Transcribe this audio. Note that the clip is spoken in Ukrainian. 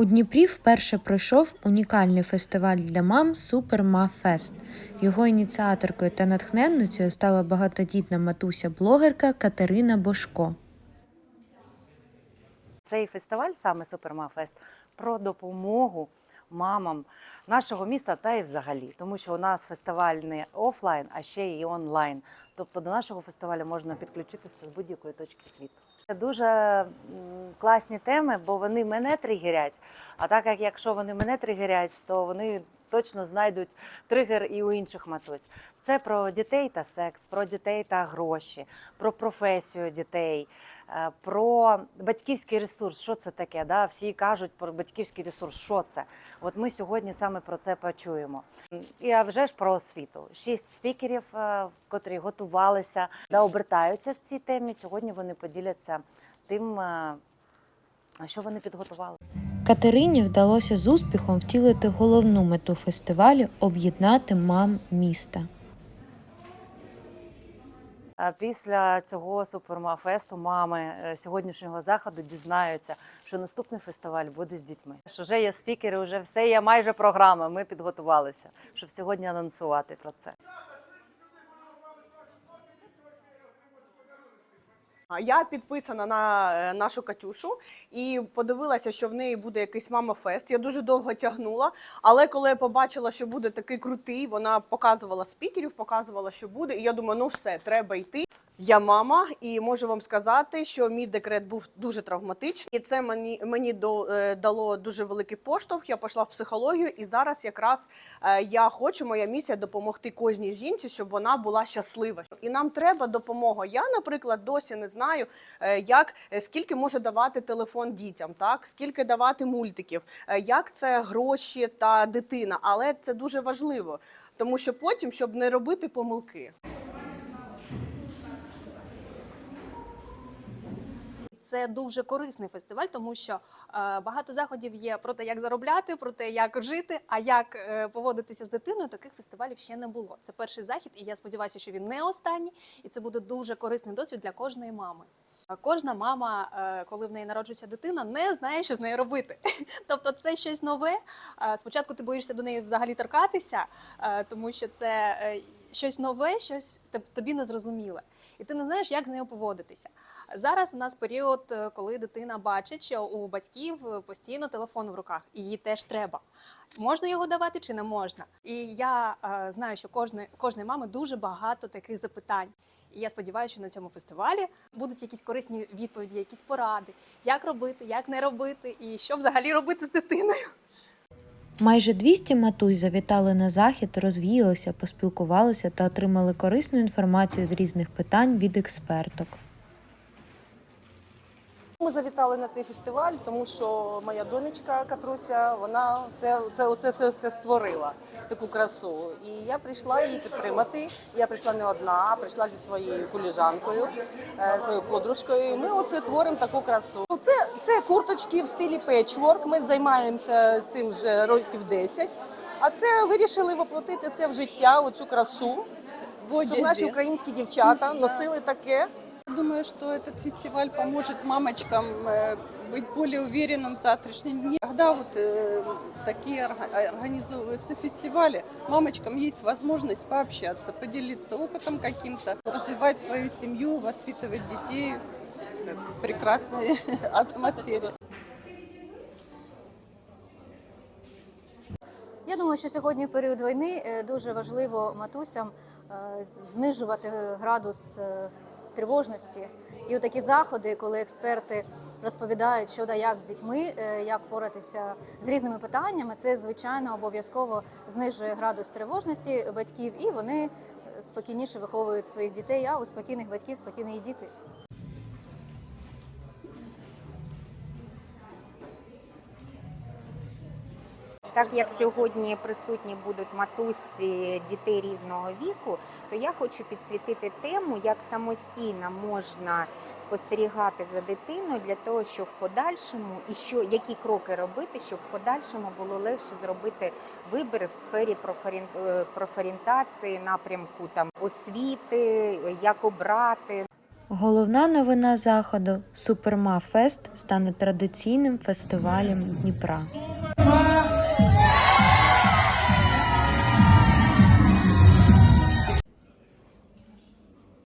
У Дніпрі вперше пройшов унікальний фестиваль для мам Супер Ма Фест. Його ініціаторкою та натхненницею стала багатодітна матуся-блогерка Катерина Бошко. Цей фестиваль, саме Супермафест, про допомогу мамам нашого міста та й взагалі, тому що у нас фестиваль не офлайн, а ще й онлайн. Тобто до нашого фестивалю можна підключитися з будь-якої точки світу. Дуже класні теми, бо вони мене тригерять. А так як якщо вони мене тригерять, то вони точно знайдуть тригер і у інших матусь. Це про дітей та секс, про дітей та гроші, про професію дітей, е, про батьківський ресурс. Що це таке? Да? Всі кажуть про батьківський ресурс. Що це? От ми сьогодні саме про це почуємо. І а вже ж про освіту. Шість спікерів, е, котрі готувалися да обертаються в цій темі. Сьогодні вони поділяться тим, е, що вони підготували. Катерині вдалося з успіхом втілити головну мету фестивалю об'єднати мам міста. Після цього супермафесту мами е, сьогоднішнього заходу дізнаються, що наступний фестиваль буде з дітьми. Що вже є спікери, вже все є майже програма. Ми підготувалися, щоб сьогодні анонсувати про це. Я підписана на е, нашу Катюшу і подивилася, що в неї буде якийсь мама-фест. Я дуже довго тягнула. Але коли я побачила, що буде такий крутий, вона показувала спікерів, показувала, що буде. І я думаю, ну все, треба йти. Я мама, і можу вам сказати, що мій декрет був дуже травматичний, і це мені мені до, е, дало дуже великий поштовх. Я пішла в психологію, і зараз якраз е, я хочу, моя місія допомогти кожній жінці, щоб вона була щаслива. І нам треба допомога. Я, наприклад, досі не знаю, е, як е, скільки може давати телефон дітям, так скільки давати мультиків, е, як це гроші та дитина. Але це дуже важливо, тому що потім, щоб не робити помилки. Це дуже корисний фестиваль, тому що е, багато заходів є про те, як заробляти, про те, як жити. А як е, поводитися з дитиною, таких фестивалів ще не було. Це перший захід, і я сподіваюся, що він не останній, і це буде дуже корисний досвід для кожної мами. Кожна мама, е, коли в неї народжується дитина, не знає, що з нею робити. Тобто, це щось нове. Спочатку ти боїшся до неї взагалі торкатися, тому що це щось нове, щось тобі незрозуміле, і ти не знаєш, як з нею поводитися. Зараз у нас період, е, коли дитина бачить, що у батьків е, постійно телефон в руках, і їй теж треба. Можна його давати чи не можна? І я е, знаю, що кожне, кожної мами дуже багато таких запитань. І я сподіваюся, що на цьому фестивалі будуть якісь корисні відповіді, якісь поради, як робити, як не робити, і що взагалі робити з дитиною. Майже 200 матусь завітали на захід, розвіялися, поспілкувалися та отримали корисну інформацію з різних питань від експерток. Ми завітали на цей фестиваль, тому що моя донечка Катруся, вона це, це, оце все, все створила таку красу. І я прийшла її підтримати. Я прийшла не одна, а прийшла зі своєю коліжанкою, е, з моєю подружкою. І ми оце творимо таку красу. Ну, Це, це курточки в стилі печворк. Ми займаємося цим вже років 10. А це вирішили воплотити це в життя, оцю красу. Щоб наші українські дівчата носили таке. Думаю, что этот фестиваль поможет мамочкам э, быть более уверенным в завтрашнем дне. Когда вот э, такие орга- организовываются фестивали, мамочкам есть возможность пообщаться, поделиться опытом каким-то, развивать свою семью, воспитывать детей в прекрасной атмосфере. Я думаю, що сьогодні в період війни е, дуже важливо матусям е, знижувати градус е, тривожності. І такі заходи, коли експерти розповідають, що да як з дітьми, е, як поратися з різними питаннями, це звичайно обов'язково знижує градус тривожності батьків, і вони спокійніше виховують своїх дітей. А у спокійних батьків спокійні діти. Так як сьогодні присутні будуть матусі дітей різного віку, то я хочу підсвітити тему, як самостійно можна спостерігати за дитиною для того, щоб в подальшому і що які кроки робити, щоб в подальшому було легше зробити вибір в сфері е, профорієнтації, напрямку там освіти, як обрати. Головна новина заходу Суперма Фест стане традиційним фестивалем Дніпра.